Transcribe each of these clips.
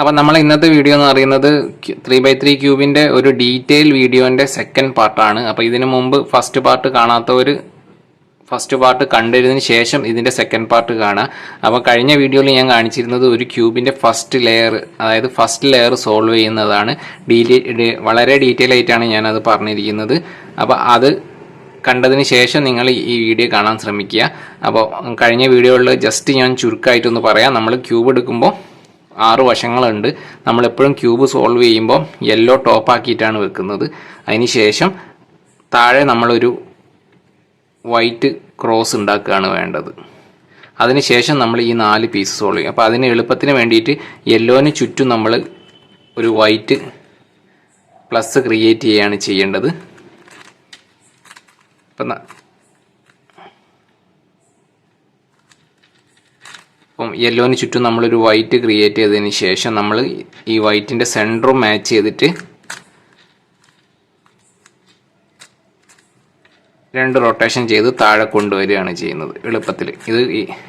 അപ്പം നമ്മൾ ഇന്നത്തെ വീഡിയോ എന്ന് പറയുന്നത് ത്രീ ബൈ ത്രീ ക്യൂബിന്റെ ഒരു ഡീറ്റെയിൽ വീഡിയോന്റെ സെക്കൻഡ് പാർട്ടാണ് അപ്പോൾ ഇതിനു മുമ്പ് ഫസ്റ്റ് പാർട്ട് കാണാത്തവർ ഫസ്റ്റ് പാർട്ട് കണ്ടതിന് ശേഷം ഇതിന്റെ സെക്കൻഡ് പാർട്ട് കാണാം. അപ്പോൾ കഴിഞ്ഞ വീഡിയോയിൽ ഞാൻ കാണിച്ചിരുന്നത് ഒരു ക്യൂബിന്റെ ഫസ്റ്റ് ലെയർ അതായത് ഫസ്റ്റ് ലെയർ സോൾവ് ചെയ്യുന്നതാണ്. ഡീറ്റെയിൽ വളരെ ഡീറ്റെയിൽ ആയിട്ടാണ് ഞാനത് പറഞ്ഞിരിക്കുന്നത്. അപ്പോൾ അത് കണ്ടതിന് ശേഷം നിങ്ങൾ ഈ വീഡിയോ കാണാൻ ശ്രമിക്കുക. അപ്പോൾ കഴിഞ്ഞ വീഡിയോയിൽ ജസ്റ്റ് ഞാൻ ചുരുക്കമായിട്ടൊന്ന് പറയാം. നമ്മൾ ക്യൂബ് എടുക്കുമ്പോൾ ആറ് വശങ്ങളുണ്ട്. നമ്മളെപ്പോഴും ക്യൂബ് സോൾവ് ചെയ്യുമ്പോൾ യെല്ലോ ടോപ്പ് ആക്കിയിട്ടാണ് വെക്കുന്നത്. അതിന് ശേഷം താഴെ നമ്മളൊരു വൈറ്റ് ക്രോസ് ഉണ്ടാക്കുകയാണ് വേണ്ടത്. അതിനുശേഷം നമ്മൾ ഈ നാല് പീസ് സോൾവ് ചെയ്യും. അപ്പോൾ അതിന് എളുപ്പത്തിന് വേണ്ടിയിട്ട് യെല്ലോന് ചുറ്റും നമ്മൾ ഒരു വൈറ്റ് പ്ലസ് ക്രിയേറ്റ് ചെയ്യുകയാണ് ചെയ്യേണ്ടത്. അപ്പം യെല്ലോന് ചുറ്റും നമ്മളൊരു വൈറ്റ് ക്രിയേറ്റ് ചെയ്തതിന് ശേഷം നമ്മൾ ഈ വൈറ്റിന്റെ സെന്ററും മാച്ച് ചെയ്തിട്ട് രണ്ട് റൊട്ടേഷൻ ചെയ്ത് താഴെ കൊണ്ടുവരികയാണ് ചെയ്യുന്നത് എളുപ്പത്തിൽ ഇത്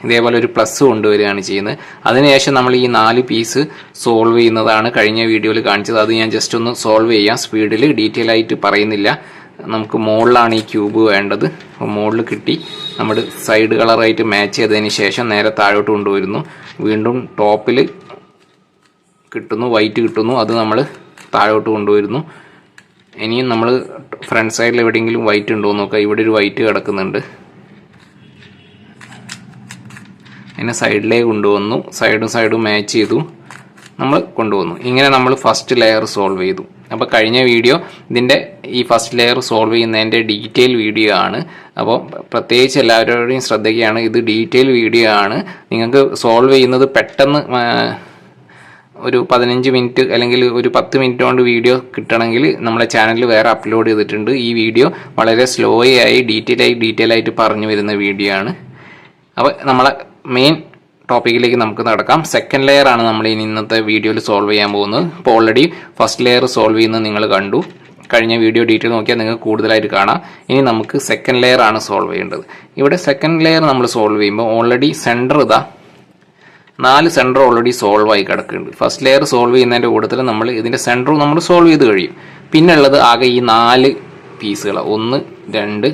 ഇതേപോലെ ഒരു പ്ലസ് കൊണ്ടുവരികയാണ് ചെയ്യുന്നത്. അതിനുശേഷം നമ്മൾ ഈ നാല് പീസ് സോൾവ് ചെയ്യുന്നതാണ് കഴിഞ്ഞ വീഡിയോയിൽ കാണിച്ചത്. അത് ഞാൻ ജസ്റ്റ് ഒന്ന് സോൾവ് ചെയ്യാം. സ്പീഡിൽ ഡീറ്റെയിൽ ആയിട്ട് പറയുന്നില്ല. നമുക്ക് മുകളിലാണ് ഈ ക്യൂബ് വേണ്ടത്. അപ്പോൾ മുകളിൽ കിട്ടി. നമ്മൾ സൈഡ് കളറായിട്ട് മാച്ച് ചെയ്തതിന് ശേഷം നേരെ താഴോട്ട് കൊണ്ടുവരുന്നു. വീണ്ടും ടോപ്പിൽ കിട്ടുന്നു വൈറ്റ് കിട്ടുന്നു അത് നമ്മൾ താഴോട്ട് കൊണ്ടുവരുന്നു. ഇനിയും നമ്മൾ ഫ്രണ്ട് സൈഡിൽ എവിടെയെങ്കിലും വൈറ്റ് ഉണ്ടോ എന്ന് നോക്കാം. ഇവിടെ ഒരു വൈറ്റ് കിടക്കുന്നുണ്ട്. അതിനെ സൈഡിലേക്ക് കൊണ്ടുവന്നു. സൈഡും സൈഡും മാച്ച് ചെയ്തു. നമ്മൾ കൊണ്ടുവന്നു. ഇങ്ങനെ നമ്മൾ ഫസ്റ്റ് ലെയർ സോൾവ് ചെയ്തു. അപ്പോൾ കഴിഞ്ഞ വീഡിയോ ഇതിന്റെ ഈ ഫസ്റ്റ് ലെയർ സോൾവ് ചെയ്യുന്നതിന്റെ ഡീറ്റെയിൽ വീഡിയോ ആണ്. അപ്പോൾ പ്രത്യേകിച്ച് എല്ലാവരുടെയും ശ്രദ്ധിക്കുകയാണ് ഇത് ഡീറ്റെയിൽ വീഡിയോ ആണ്. നിങ്ങൾക്ക് സോൾവ് ചെയ്യുന്നത് പെട്ടെന്ന് ഒരു പതിനഞ്ച് മിനിറ്റ് അല്ലെങ്കിൽ ഒരു പത്ത് മിനിറ്റ് കൊണ്ട് വീഡിയോ കിട്ടണമെങ്കിൽ നമ്മളെ ചാനലിൽ വേറെ അപ്ലോഡ് ചെയ്തിട്ടുണ്ട്. ഈ വീഡിയോ വളരെ സ്ലോ ആയി ഡീറ്റെയിൽ ആയി ഡീറ്റെയിൽ ആയിട്ട് പറഞ്ഞു വരുന്ന വീഡിയോ ആണ്. അപ്പോൾ നമ്മളെ മെയിൻ ടോപ്പിക്കിലേക്ക് നമുക്ക് നടക്കാം. സെക്കൻഡ് ലെയർ ആണ് നമ്മൾ ഇനി ഇന്നത്തെ വീഡിയോയിൽ സോൾവ് ചെയ്യാൻ പോകുന്നത്. ഇപ്പോൾ ഓൾറെഡി ഫസ്റ്റ് ലെയർ സോൾവ് ചെയ്യുന്നത് നിങ്ങൾ കണ്ടു. കഴിഞ്ഞ വീഡിയോ ഡീറ്റെയിൽ നോക്കിയാൽ നിങ്ങൾക്ക് കൂടുതലായിട്ട് കാണാം. ഇനി നമുക്ക് സെക്കൻഡ് ലെയർ ആണ് സോൾവ് ചെയ്യേണ്ടത്. ഇവിടെ സെക്കൻഡ് ലെയർ നമ്മൾ സോൾവ് ചെയ്യുമ്പോൾ ഓൾറെഡി സെന്റർ ഇതാ നാല് സെന്റർ ഓൾറെഡി സോൾവ് ആയി കിടക്കുന്നുണ്ട്. ഫസ്റ്റ് ലെയർ സോൾവ് ചെയ്യുന്നതിന്റെ കൂട്ടത്തിൽ നമ്മൾ ഇതിന്റെ സെന്ററും നമ്മൾ സോൾവ് ചെയ്ത് കഴിയും. പിന്നെ ഉള്ളത് ആകെ ഈ നാല് പീസുകൾ ഒന്ന് രണ്ട്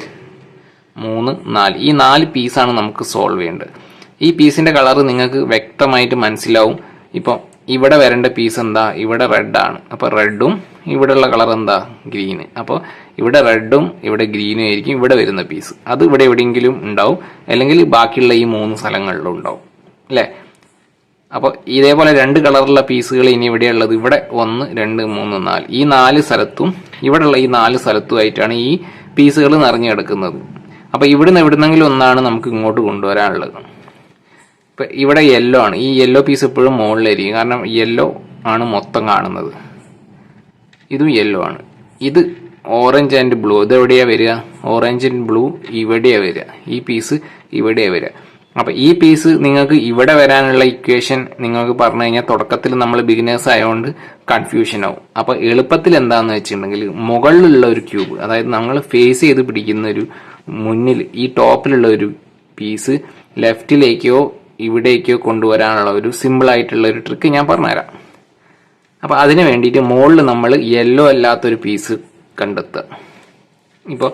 മൂന്ന് നാല്. ഈ നാല് പീസാണ് നമുക്ക് സോൾവ് ചെയ്യേണ്ടത്. ഈ പീസിന്റെ കളർ നിങ്ങൾക്ക് വ്യക്തമായിട്ട് മനസ്സിലാവും. ഇപ്പം ഇവിടെ വരേണ്ട പീസ് എന്താ? ഇവിടെ റെഡ് ആണ്. അപ്പോൾ റെഡും ഇവിടെയുള്ള കളർ എന്താ? ഗ്രീന് അപ്പോൾ ഇവിടെ റെഡും ഇവിടെ ഗ്രീനും ആയിരിക്കും ഇവിടെ വരുന്ന പീസ് അത് ഇവിടെ എവിടെയെങ്കിലും ഉണ്ടാവും. അല്ലെങ്കിൽ ബാക്കിയുള്ള ഈ മൂന്ന് സ്ഥലങ്ങളിലും ഉണ്ടാവും. അല്ലേ? അപ്പോൾ ഇതേപോലെ രണ്ട് കളറുള്ള പീസുകൾ ഇനി ഇവിടെ ഉള്ളത് ഇവിടെ ഒന്ന് രണ്ട് മൂന്ന് നാല്. ഈ നാല് സ്ഥലത്തും ഇവിടെയുള്ള ഈ നാല് സ്ഥലത്തുമായിട്ടാണ് ഈ പീസുകൾ നിറഞ്ഞു കിടക്കുന്നത്. അപ്പോൾ ഇവിടുന്ന് എവിടുന്നെങ്കിലും ഒന്നാണ് നമുക്ക് ഇങ്ങോട്ട് കൊണ്ടുവരാനുള്ളത്. ഇപ്പം ഇവിടെ യെല്ലോ ആണ്. ഈ യെല്ലോ പീസ് എപ്പോഴും മുകളിലായിരിക്കും കാരണം യെല്ലോ ആണ് മൊത്തം കാണുന്നത്. ഇതും യെല്ലോ ആണ്. ഇത് ഓറഞ്ച് ആൻഡ് ബ്ലൂ ഇത് എവിടെയാണ് വരിക? ഓറഞ്ച് ആൻഡ് ബ്ലൂ ഇവിടെയാണ് വരിക. ഈ പീസ് ഇവിടെയാണ് വരിക. അപ്പം ഈ പീസ് നിങ്ങൾക്ക് ഇവിടെ വരാനുള്ള ഇക്വേഷൻ നിങ്ങൾക്ക് പറഞ്ഞു കഴിഞ്ഞാൽ തുടക്കത്തിൽ നമ്മൾ ബിഗിനേഴ്സ് ആയതുകൊണ്ട് കൺഫ്യൂഷൻ ആവും. അപ്പം എളുപ്പത്തിൽ എന്താണെന്ന് വെച്ചിട്ടുണ്ടെങ്കിൽ മുകളിലുള്ള ഒരു ക്യൂബ് അതായത് നമ്മൾ ഫേസ് ചെയ്ത് പിടിക്കുന്ന ഒരു മുന്നിൽ ഈ ടോപ്പിലുള്ള ഒരു പീസ് ലെഫ്റ്റിലേക്കോ ഇവിടേക്കോ കൊണ്ടുവരാനുള്ള ഒരു സിമ്പിൾ ആയിട്ടുള്ള ഒരു ട്രിക്ക് ഞാൻ പറഞ്ഞുതരാം. അപ്പോൾ അതിന് വേണ്ടിയിട്ട് മുകളിൽ നമ്മൾ യെല്ലോ അല്ലാത്തൊരു പീസ് കണ്ടെത്തുക. ഇപ്പോൾ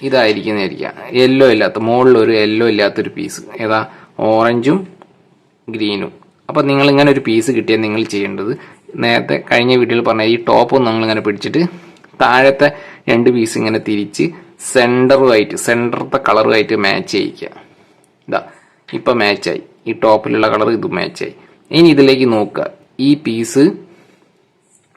ഇതായിരിക്കുന്നതായിരിക്കാം യെല്ലോ ഇല്ലാത്ത മുകളിൽ ഒരു യെല്ലോ ഇല്ലാത്തൊരു പീസ് ഏതാ? ഓറഞ്ചും ഗ്രീനും. അപ്പോൾ നിങ്ങൾ ഇങ്ങനെ ഒരു പീസ് കിട്ടിയാൽ നിങ്ങൾ ചെയ്യേണ്ടത് നേരത്തെ കഴിഞ്ഞ വീഡിയോയിൽ പറഞ്ഞ ഈ ടോപ്പ് നിങ്ങൾ ഇങ്ങനെ പിടിച്ചിട്ട് താഴത്തെ രണ്ട് പീസ് ഇങ്ങനെ തിരിച്ച് സെന്ററുമായിട്ട് സെന്ററത്തെ കളറുമായിട്ട് മാച്ച് ചെയ്യിക്കുക. ഇതാ ഇപ്പം മാച്ചായി ഈ ടോപ്പിലുള്ള കളർ ഇത് മാച്ചായി ഇനി ഇതിലേക്ക് നോക്കുക. ഈ പീസ്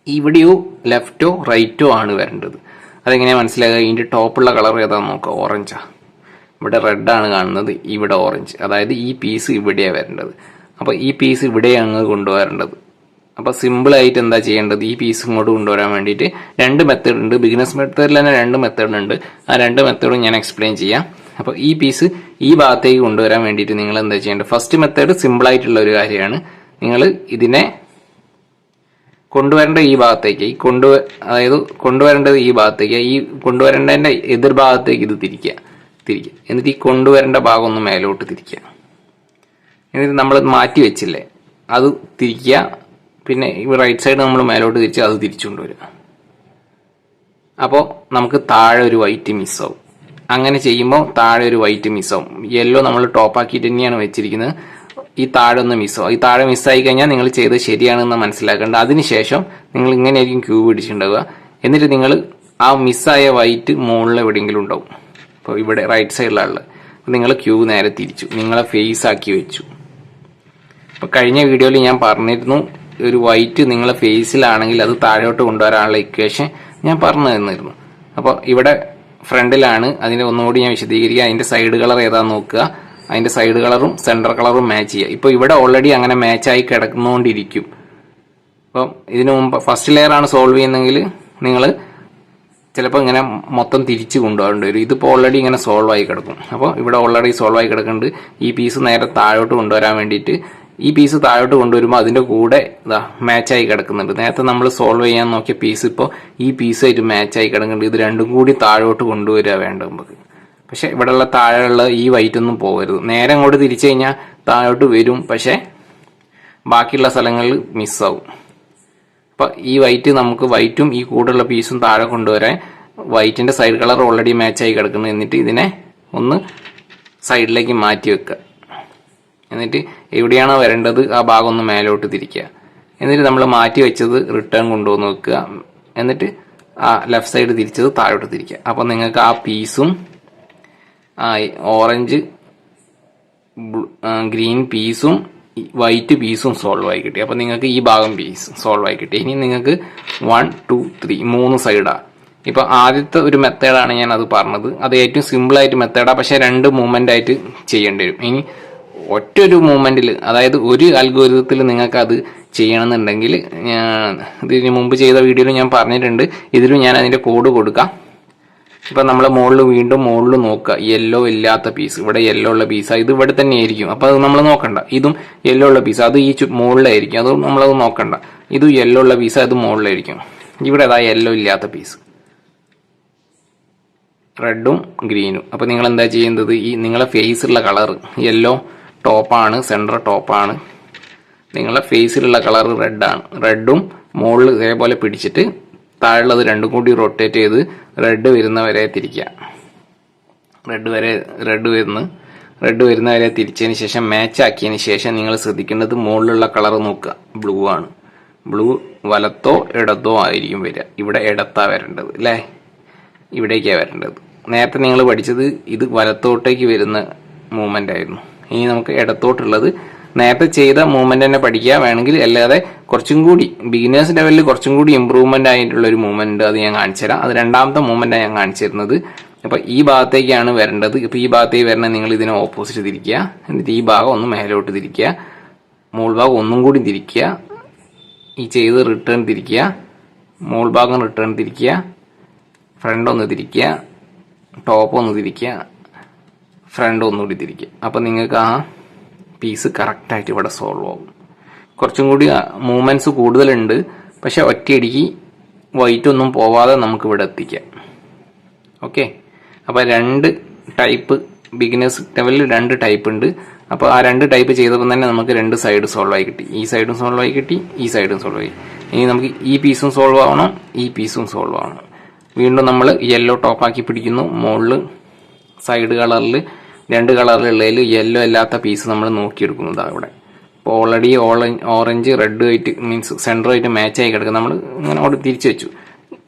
ഇവിടെയോ ലെഫ്റ്റോ റൈറ്റോ ആണ് വരേണ്ടത്. അതെങ്ങനെയാണ് മനസ്സിലാക്കുക? ഇതിന്റെ ടോപ്പുള്ള കളർ ഏതാണെന്ന് നോക്കുക? ഓറഞ്ചാ ഇവിടെ റെഡാണ് കാണുന്നത് ഇവിടെ ഓറഞ്ച് അതായത് ഈ പീസ് ഇവിടെയാണ് വരേണ്ടത്. അപ്പോൾ ഈ പീസ് ഇവിടെയാണ് കൊണ്ടുവരേണ്ടത്. അപ്പോൾ സിമ്പിളായിട്ട് എന്താ ചെയ്യേണ്ടത്? ഈ പീസ് ഇങ്ങോട്ട് കൊണ്ടുവരാൻ വേണ്ടിയിട്ട് രണ്ട് മെത്തേഡ് ഉണ്ട്. ബിഗിനസ് മെത്തേഡിൽ തന്നെ രണ്ട് മെത്തേഡ് ഉണ്ട്. ആ രണ്ട് മെത്തേഡും ഞാൻ എക്സ്പ്ലെയിൻ ചെയ്യാം. അപ്പോൾ ഈ പീസ് ഈ ഭാഗത്തേക്ക് കൊണ്ടുവരാൻ വേണ്ടിയിട്ട് നിങ്ങൾ എന്താ ചെയ്യേണ്ടത്? ഫസ്റ്റ് മെത്തേഡ് സിമ്പിൾ ആയിട്ടുള്ള ഒരു കാര്യമാണ്. നിങ്ങൾ ഇതിനെ കൊണ്ടുവരേണ്ട ഈ ഭാഗത്തേക്ക് ഈ കൊണ്ടു അതായത് കൊണ്ടുവരേണ്ടത് ഈ ഭാഗത്തേക്ക് ഈ കൊണ്ടുവരേണ്ടതിന്റെ എതിർ ഭാഗത്തേക്ക് ഇത് തിരിക്കുക. തിരിക്കുക. എന്നിട്ട് ഈ കൊണ്ടുവരേണ്ട ഭാഗം ഒന്ന് മേലോട്ട് തിരിക്കുക. എന്നിട്ട് നമ്മൾ മാറ്റി വെച്ചില്ലേ? അത് തിരിക്കുക. പിന്നെ ഈ റൈറ്റ് സൈഡ് നമ്മൾ മേലോട്ട് തിരിച്ച് അത് തിരിച്ചു കൊണ്ടുവരിക അപ്പോൾ നമുക്ക് താഴെ ഒരു വൈറ്റ് മിസ്സാവും അങ്ങനെ ചെയ്യുമ്പോൾ താഴെ ഒരു വൈറ്റ് മിസ്സാവും യെല്ലോ നമ്മൾ ടോപ്പാക്കിയിട്ട് തന്നെയാണ് വെച്ചിരിക്കുന്നത്. ഈ താഴെ ഒന്ന് മിസ്സാവും ഈ താഴെ മിസ്സായി കഴിഞ്ഞാൽ നിങ്ങൾ ചെയ്തത് ശരിയാണെന്ന് മനസ്സിലാക്കേണ്ട. അതിനുശേഷം നിങ്ങൾ ഇങ്ങനെയായിരിക്കും ക്യൂ പിടിച്ചിട്ടുണ്ടാവുക. എന്നിട്ട് നിങ്ങൾ ആ മിസ്സായ വൈറ്റ് മുകളിൽ എവിടെയെങ്കിലും ഉണ്ടാവും. അപ്പോൾ ഇവിടെ റൈറ്റ് സൈഡിലുള്ള നിങ്ങൾ ക്യൂ നേരെ തിരിച്ചു. നിങ്ങളെ ഫേസ് ആക്കി വെച്ചു. അപ്പോൾ കഴിഞ്ഞ വീഡിയോയിൽ ഞാൻ പറഞ്ഞിരുന്നു ഒരു വൈറ്റ് നിങ്ങളെ ഫേസിലാണെങ്കിൽ അത് താഴോട്ട് കൊണ്ടുവരാനുള്ള ഇക്വേഷൻ ഞാൻ പറഞ്ഞു തന്നിരുന്നു. അപ്പോൾ ഇവിടെ ഫ്രണ്ടിലാണ് അതിന്റെ ഒന്നുകൂടി ഞാൻ വിശദീകരിക്കുക അതിന്റെ സൈഡ് കളർ ഏതാന്ന് നോക്കുക. അതിന്റെ സൈഡ് കളറും സെന്റർ കളറും മാച്ച് ചെയ്യുക. ഇപ്പോൾ ഇവിടെ ഓൾറെഡി അങ്ങനെ മാച്ചായി കിടന്നുകൊണ്ടിരിക്കും. അപ്പം ഇതിനു മുമ്പ് ഫസ്റ്റ് ലെയറാണ് സോൾവ് ചെയ്യുന്നതെങ്കിൽ നിങ്ങൾ ചിലപ്പോൾ ഇങ്ങനെ മൊത്തം തിരിച്ച് കൊണ്ടുപോകേണ്ടി വരും ഇതിപ്പോൾ ഓൾറെഡി ഇങ്ങനെ സോൾവ് ആയി കിടക്കും. അപ്പോൾ ഇവിടെ ഓൾറെഡി സോൾവ് ആയി കിടക്കുന്നുണ്ട്. ഈ പീസ് നേരെ താഴോട്ട് കൊണ്ടുവരാൻ വേണ്ടിയിട്ട് ഈ പീസ് താഴോട്ട് കൊണ്ടുവരുമ്പോൾ അതിന്റെ കൂടെ ഇതാ മാച്ചായി കിടക്കുന്നുണ്ട്. നേരത്തെ നമ്മൾ സോൾവ് ചെയ്യാൻ നോക്കിയ പീസ് ഇപ്പോൾ ഈ പീസായിട്ട് മാച്ചായി കിടക്കുന്നുണ്ട്. ഇത് രണ്ടും കൂടി താഴോട്ട് കൊണ്ടുവരിക വേണ്ട നമുക്ക്. പക്ഷേ ഇവിടെയുള്ള താഴെയുള്ള ഈ വൈറ്റ് ഒന്നും പോകരുത്. നേരെ അങ്ങോട്ട് തിരിച്ചു കഴിഞ്ഞാൽ താഴോട്ട് വരും. പക്ഷേ ബാക്കിയുള്ള സ്ഥലങ്ങളിൽ മിസ്സാവും അപ്പോൾ ഈ വൈറ്റ് നമുക്ക് വൈറ്റും ഈ കൂടെയുള്ള പീസും താഴെ കൊണ്ടുവരാൻ വൈറ്റിന്റെ സൈഡ് കളർ ഓൾറെഡി മാച്ചായി കിടക്കുന്നു. എന്നിട്ട് ഇതിനെ ഒന്ന് സൈഡിലേക്ക് മാറ്റി വെക്കുക. എന്നിട്ട് എവിടെയാണോ വരേണ്ടത് ആ ഭാഗം ഒന്ന് മേലോട്ട് തിരിക്കുക. എന്നിട്ട് നമ്മൾ മാറ്റി വെച്ചത് റിട്ടേൺ കൊണ്ടുവന്ന് വെക്കുക. എന്നിട്ട് ആ ലെഫ്റ്റ് സൈഡ് തിരിച്ചത് താഴോട്ട് തിരിക്കുക. അപ്പോൾ നിങ്ങൾക്ക് ആ പീസും ആ ഓറഞ്ച് ഗ്രീൻ പീസും വൈറ്റ് പീസും സോൾവ് ആയി കിട്ടി. അപ്പോൾ നിങ്ങൾക്ക് ഈ ഭാഗം പീസ് സോൾവ് ആയി കിട്ടി. ഇനി നിങ്ങൾക്ക് വൺ ടു ത്രീ മൂന്ന് സൈഡാണ് ഇപ്പോൾ ആദ്യത്തെ ഒരു മെത്തേഡാണ് ഞാൻ അത് പറഞ്ഞത്. അത് ഏറ്റവും സിമ്പിൾ ആയിട്ട് മെത്തേഡാണ് പക്ഷേ രണ്ട് മൂവ്മെന്റ് ആയിട്ട് ചെയ്യേണ്ടി വരും. ഇനി ഒറ്റ ഒരു മൂവ്മെന്റിൽ അതായത് ഒരു അൽഗോരിതത്തിൽ നിങ്ങൾക്ക് അത് ചെയ്യണമെന്നുണ്ടെങ്കിൽ ഇതിന് മുമ്പ് ചെയ്ത വീഡിയോയിൽ ഞാൻ പറഞ്ഞിട്ടുണ്ട്. ഇതിലും ഞാൻ അതിന്റെ കോഡ് കൊടുക്കാം. ഇപ്പം നമ്മൾ മുകളിൽ വീണ്ടും മുകളിൽ നോക്കുക. യെല്ലോ ഇല്ലാത്ത പീസ് ഇവിടെ യെല്ലോ ഉള്ള പീസ് ഇത് ഇവിടെ തന്നെ ആയിരിക്കും അപ്പോൾ അത് നമ്മൾ നോക്കണ്ട. ഇതും യെല്ലോ ഉള്ള പീസ് അത് ഈ മുകളിലായിരിക്കും അത് നമ്മളത് നോക്കണ്ട. ഇതും യെല്ലോ ഉള്ള പീസ് അത് മുകളിലായിരിക്കും ഇവിടെ അതാ യെല്ലോ ഇല്ലാത്ത പീസ് റെഡും ഗ്രീനും അപ്പോൾ നിങ്ങൾ എന്താ ചെയ്യുന്നത് ഈ നിങ്ങളെ ഫേസ് ഉള്ള കളർ യെല്ലോ ടോപ്പാണ് സെന്റർ ടോപ്പാണ്. നിങ്ങളുടെ ഫേസിലുള്ള കളർ റെഡാണ്. റെഡും മുകളിൽ ഇതേപോലെ പിടിച്ചിട്ട് താഴെയുള്ളത് രണ്ടും കൂടി റൊട്ടേറ്റ് ചെയ്ത് റെഡ് വരുന്ന വരെ റെഡ് വരെ റെഡ് വരുന്ന. റെഡ് വരുന്ന വരെ തിരിച്ചതിന് ശേഷം മാച്ച് ആക്കിയതിന് ശേഷം നിങ്ങൾ ശ്രദ്ധിക്കേണ്ടത് മുകളിലുള്ള കളർ നോക്കുക. ബ്ലൂ ആണ്. ബ്ലൂ വലത്തോ ഇടത്തോ ആയിരിക്കും വരിക. ഇവിടെ ഇടത്താ വരേണ്ടത് അല്ലേ? ഇവിടേക്കാണ് വരേണ്ടത്. നേരത്തെ നിങ്ങൾ പഠിച്ചത് ഇത് വലത്തോട്ടേക്ക് വരുന്ന മൂവ്മെന്റ് ആയിരുന്നു. ഇനി നമുക്ക് ഇടത്തോട്ടുള്ളത് നേരത്തെ ചെയ്ത മൂവ്മെന്റ് തന്നെ പഠിക്കുക. വേണമെങ്കിൽ അല്ലാതെ കുറച്ചും കൂടി ബിഗിനേഴ്സ് ലെവലിൽ കുറച്ചും കൂടി ഇമ്പ്രൂവ്മെന്റ് ആയിട്ടുള്ള ഒരു മൂവ്മെന്റ് അത് ഞാൻ കാണിച്ചുതരാം അത് രണ്ടാമത്തെ മൂവ്മെന്റ് ഞാൻ കാണിച്ചിരുന്നത് അപ്പൊ ഈ ഭാഗത്തേക്കാണ് വരേണ്ടത്. ഇപ്പൊ ഈ ഭാഗത്തേക്ക് വരണ. നിങ്ങൾ ഇതിനെ ഓപ്പോസിറ്റ് തിരിക്കുക. എന്നിട്ട് ഈ ഭാഗം ഒന്ന് മേലോട്ട് തിരിക്കുക. മുകൾ ഭാഗം ഒന്നും കൂടി തിരിക്കുക. ഈ ചെയ്ത് റിട്ടേൺ തിരിക്കുക. മുകൾ ഭാഗം റിട്ടേൺ തിരിക്കുക. ഫ്രണ്ട് ഒന്ന് തിരിക്കുക. ടോപ്പ് ഒന്ന് തിരിക്കുക. ഫ്രണ്ട് ഒന്നുകൂടി തിരിക്കുക അപ്പം നിങ്ങൾക്ക് ആ പീസ് കറക്റ്റായിട്ട് ഇവിടെ സോൾവ് ആവും. കുറച്ചും കൂടി മൂവ്മെന്റ്സ് കൂടുതലുണ്ട്. പക്ഷെ ഒറ്റയടിക്ക് വൈറ്റ് ഒന്നും പോവാതെ നമുക്ക് ഇവിടെ എത്തിക്കാം. ഓക്കെ അപ്പോൾ രണ്ട് ടൈപ്പ് ബിഗിനേഴ്സ് ലെവലിൽ രണ്ട് ടൈപ്പ് ഉണ്ട്. അപ്പോൾ ആ രണ്ട് ടൈപ്പ് ചെയ്തപ്പോൾ തന്നെ നമുക്ക് രണ്ട് സൈഡ് സോൾവ് ആയി കിട്ടി. ഈ സൈഡും സോൾവ് ആയി കിട്ടി ഈ സൈഡും സോൾവ് ആയി ഇനി നമുക്ക് ഈ പീസും സോൾവ് ആവണം ഈ പീസും സോൾവ് ആവണം. വീണ്ടും നമ്മൾ യെല്ലോ ടോപ്പാക്കി പിടിക്കുന്നു. മുകളിൽ സൈഡ് കളറിൽ രണ്ട് കളറിലുള്ളതിൽ യെല്ലോ അല്ലാത്ത പീസ് നമ്മൾ നോക്കിയെടുക്കുന്നതാ ഇവിടെ. അപ്പോൾ ഓൾറെഡി ഓറഞ്ച് റെഡ് ആയിട്ട് മീൻസ് സെന്ററായിട്ട് മാച്ച് ആയി കിടക്കുക നമ്മൾ ഇങ്ങനെ അവിടെ തിരിച്ചു വെച്ചു.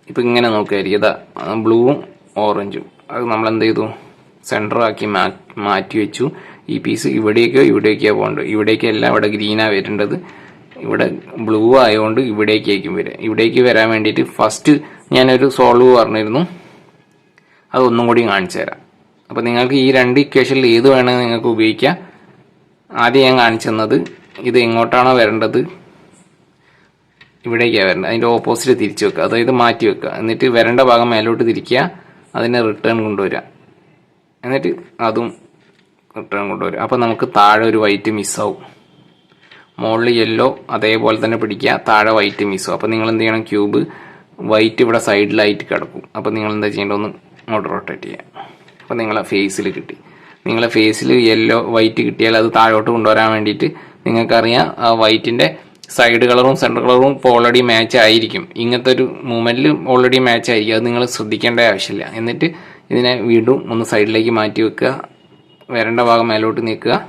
ഇപ്പം ഇങ്ങനെ നോക്കുകയായിരിക്കും ഇതാ ബ്ലൂവും ഓറഞ്ചും അത് നമ്മൾ എന്ത് ചെയ്തു സെന്ററാക്കി മാറ്റി വെച്ചു. ഈ പീസ് ഇവിടേക്കോ ഇവിടേക്കോ പോകേണ്ടത് ഇവിടേക്കല്ല ഇവിടെ ഗ്രീനാണ് വരേണ്ടത്. ഇവിടെ ബ്ലൂ ആയതുകൊണ്ട് ഇവിടേക്കായിരിക്കും വരിക. ഇവിടേക്ക് വരാൻ വേണ്ടിയിട്ട് ഫസ്റ്റ് ഞാനൊരു സോൾവ് പറഞ്ഞിരുന്നു. അതൊന്നും കൂടി കാണിച്ചു തരാം. അപ്പോൾ നിങ്ങൾക്ക് ഈ രണ്ട് ഇക്വേഷനിൽ ഏത് വേണമെങ്കിൽ നിങ്ങൾക്ക് ഉപയോഗിക്കാം. ആദ്യം ഞാൻ കാണിച്ചു തന്നത് ഇത് എങ്ങോട്ടാണോ വരേണ്ടത്? ഇവിടേക്കാണ് വരേണ്ടത്. അതിന്റെ ഓപ്പോസിറ്റ് തിരിച്ചു വെക്കുക. അതായത് മാറ്റി വെക്കുക. എന്നിട്ട് വരേണ്ട ഭാഗം മേലോട്ട് തിരിക്കുക. അതിനെ റിട്ടേൺ കൊണ്ടുവരിക. എന്നിട്ട് അതും റിട്ടേൺ കൊണ്ടുവരിക. അപ്പോൾ നമുക്ക് താഴെ ഒരു വൈറ്റ് മിസ്സാവും മുകളിൽ യെല്ലോ അതേപോലെ തന്നെ പിടിക്കുക. താഴെ വൈറ്റ് മിസ്സും അപ്പോൾ നിങ്ങൾ എന്ത് ചെയ്യണം? ക്യൂബ് വൈറ്റ് ഇവിടെ സൈഡിലായിട്ട് കിടക്കും. അപ്പോൾ നിങ്ങൾ എന്താ ചെയ്യേണ്ടതെന്ന് ഇങ്ങോട്ട് റൊട്ടേറ്റ് ചെയ്യുക അപ്പോൾ നിങ്ങളെ ഫേസിൽ കിട്ടി. നിങ്ങളെ ഫേസിൽ യെല്ലോ വൈറ്റ് കിട്ടിയാൽ അത് താഴോട്ട് കൊണ്ടുവരാൻ വേണ്ടിയിട്ട് നിങ്ങൾക്കറിയാം ആ വൈറ്റിന്റെ സൈഡ് കളറും സെന്റർ കളറും ഇപ്പോൾ ഓൾറെഡി മാച്ച് ആയിരിക്കും. ഇങ്ങനത്തെ ഒരു മൂമെന്റിൽ ഓൾറെഡി മാച്ച് ആയിരിക്കും. അത് നിങ്ങൾ ശ്രദ്ധിക്കേണ്ട ആവശ്യമില്ല. എന്നിട്ട് ഇതിനെ വീണ്ടും ഒന്ന് സൈഡിലേക്ക് മാറ്റി വെക്കുക. വരേണ്ട ഭാഗം മേലോട്ട് നീക്കുക.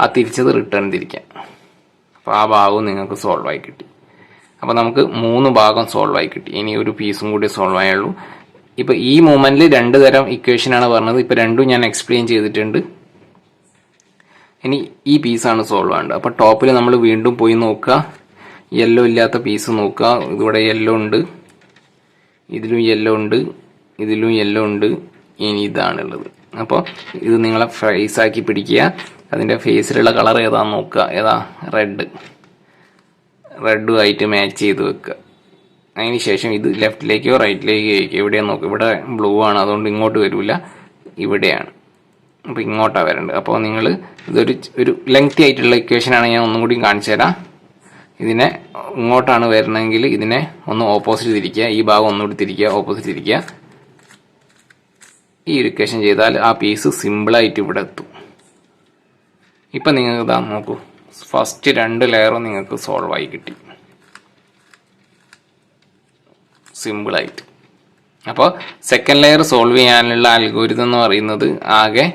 ആ തിരിച്ചത് റിട്ടേൺ തിരിക്കുക അപ്പോൾ ആ ഭാഗവും നിങ്ങൾക്ക് സോൾവ് ആയി കിട്ടി. അപ്പോൾ നമുക്ക് മൂന്ന് ഭാഗം സോൾവ് ആയി കിട്ടി. ഇനി ഒരു പീസും കൂടി സോൾവ് ആയുള്ളൂ. ഇപ്പോൾ ഈ മൂമെന്റിൽ രണ്ട് തരം ഇക്വേഷൻ ആണ് പറഞ്ഞത്. ഇപ്പോൾ രണ്ടും ഞാൻ എക്സ്പ്ലെയിൻ ചെയ്തിട്ടുണ്ട്. ഇനി ഈ പീസ് ആണ് സോൾവ് ആവേണ്ടത്. അപ്പോൾ ടോപ്പിൽ നമ്മൾ വീണ്ടും പോയി നോക്കുക. യെല്ലോ ഇല്ലാത്ത പീസ് നോക്കുക. ഇവിടെ യെല്ലോ ഉണ്ട്. ഇതിലും യെല്ലോ ഉണ്ട്. ഇതിലും യെല്ലോ ഉണ്ട്. ഇനി ഇതാണുള്ളത്. അപ്പോൾ ഇത് നിങ്ങളെ ഫേസ് ആക്കി പിടിക്കുക. അതിന്റെ ഫേസിലുള്ള കളർ ഏതാന്ന് നോക്കുക. ഏതാ? റെഡ് റെഡുമായിട്ട് മാച്ച് ചെയ്ത് വെക്കുക. അതിന് ശേഷം ഇത് ലെഫ്റ്റിലേക്കോ റൈറ്റിലേക്കോ ആയിരിക്കും. എവിടെയാണ് നോക്കുക ഇവിടെ ബ്ലൂ ആണ് അതുകൊണ്ട് ഇങ്ങോട്ട് വരില്ല ഇവിടെയാണ്. അപ്പോൾ ഇങ്ങോട്ടാണ് വരേണ്ടത്. അപ്പോൾ നിങ്ങൾ ഇതൊരു ഒരു ലെങ്തി ആയിട്ടുള്ള ഇക്വേഷനാണ് ഞാൻ ഒന്നും കൂടി കാണിച്ചു തരാം. ഇതിനെ ഇങ്ങോട്ടാണ് വരണമെങ്കിൽ ഇതിനെ ഒന്ന് ഓപ്പോസിറ്റ് തിരിക്കുക. ഈ ഭാഗം ഒന്നുകൂടി തിരിക്കുക ഓപ്പോസിറ്റ് തിരിക്കുക. ഈ ഒരു ഇക്വേഷൻ ചെയ്താൽ ആ പീസ് സിമ്പിളായിട്ട് ഇവിടെ എത്തും. ഇപ്പം നിങ്ങൾക്ക് ഇതാ നോക്കൂ. ഫസ്റ്റ് രണ്ട് ലെയറും നിങ്ങൾക്ക് സോൾവ് ആയി കിട്ടി. സിമ്പിളായിട്ട് അപ്പോൾ സെക്കൻഡ് ലെയർ സോൾവ് ചെയ്യാനുള്ള അൽഗോരിതം എന്ന് പറയുന്നത് ആകെ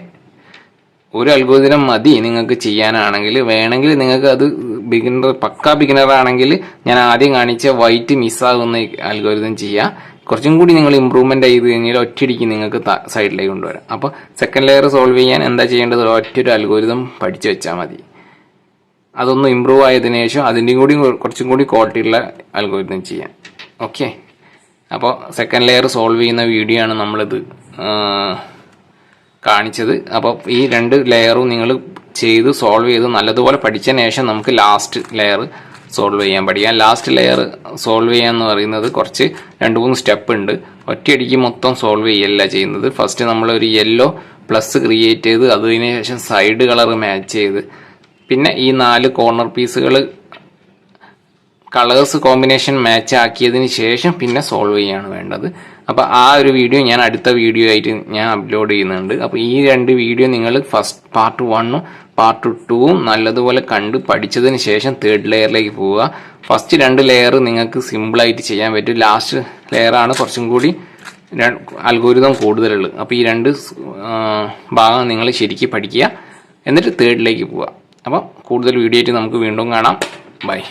ഒരു അൽഗോരിതം മതി നിങ്ങൾക്ക് ചെയ്യാനാണെങ്കിൽ. വേണമെങ്കിൽ നിങ്ങൾക്ക് അത് ബിഗിനർ പക്ക ബിഗിനർ ആണെങ്കിൽ ഞാൻ ആദ്യം കാണിച്ച വൈറ്റ് മിസ്സാകുന്ന അൽഗോരിതം ചെയ്യുക കുറച്ചും കൂടി നിങ്ങൾ ഇമ്പ്രൂവ്മെന്റ് ചെയ്ത് കഴിഞ്ഞാൽ ഒറ്റയടിക്ക് നിങ്ങൾക്ക് സൈഡിലേക്ക് കൊണ്ടുവരാം. അപ്പോൾ സെക്കൻഡ് ലെയർ സോൾവ് ചെയ്യാൻ എന്താ ചെയ്യേണ്ടത്? ഒറ്റ ഒരു അൽഗോരിതം പഠിച്ചു വെച്ചാൽ മതി. അതൊന്ന് ഇമ്പ്രൂവ് ആയതിനു ശേഷം അതിന്റെയും കൂടി കുറച്ചും കൂടി ക്വാളിറ്റിയുള്ള അൽഗോരിതം ചെയ്യാം. ഓക്കെ അപ്പോൾ സെക്കൻഡ് ലെയർ സോൾവ് ചെയ്യുന്ന വീഡിയോ ആണ് നമ്മളിത് കാണിച്ചത്. അപ്പോൾ ഈ രണ്ട് ലെയറും നിങ്ങൾ ചെയ്ത് സോൾവ് ചെയ്ത് നല്ലതുപോലെ പഠിച്ചതിന് ശേഷം നമുക്ക് ലാസ്റ്റ് ലെയർ സോൾവ് ചെയ്യാൻ പഠിക്കാം. ലാസ്റ്റ് ലെയർ സോൾവ് ചെയ്യുക ചെയ്യാന്ന് പറയുന്നത് കുറച്ച് രണ്ട് മൂന്ന് സ്റ്റെപ്പ് ഉണ്ട്. ഒറ്റയടിക്ക് മൊത്തം സോൾവ് ചെയ്യല്ല ചെയ്യുന്നത്. ഫസ്റ്റ് നമ്മളൊരു യെല്ലോ പ്ലസ് ക്രിയേറ്റ് ചെയ്ത് അതിന് ശേഷം സൈഡ് കളർ മാച്ച് ചെയ്ത്. പിന്നെ ഈ നാല് കോർണർ പീസുകൾ കളേഴ്സ് കോമ്പിനേഷൻ മാച്ച് ആക്കിയതിന് ശേഷം പിന്നെ സോൾവ് ചെയ്യാണ് വേണ്ടത്. അപ്പോൾ ആ ഒരു വീഡിയോ ഞാൻ അടുത്ത വീഡിയോ ആയിട്ട് ഞാൻ അപ്ലോഡ് ചെയ്യുന്നുണ്ട്. അപ്പോൾ ഈ രണ്ട് വീഡിയോ നിങ്ങൾ ഫസ്റ്റ് പാർട്ട് വണ്ണും പാർട്ട് ടൂവും നല്ലതുപോലെ കണ്ട് പഠിച്ചതിന് ശേഷം തേർഡ് ലെയറിലേക്ക് പോവുക. ഫസ്റ്റ് രണ്ട് ലെയർ നിങ്ങൾക്ക് സിമ്പിളായിട്ട് ചെയ്യാൻ പറ്റും. ലാസ്റ്റ് ലെയറാണ് കുറച്ചും കൂടി അൽഗോരിതം കൂടുതലുള്ളത്. അപ്പോൾ ഈ രണ്ട് ഭാഗം നിങ്ങൾ ശരിക്കും പഠിക്കുക. എന്നിട്ട് തേർഡിലേക്ക് പോവുക. അപ്പോൾ കൂടുതൽ വീഡിയോ ആയിട്ട് നമുക്ക് വീണ്ടും കാണാം. ബൈ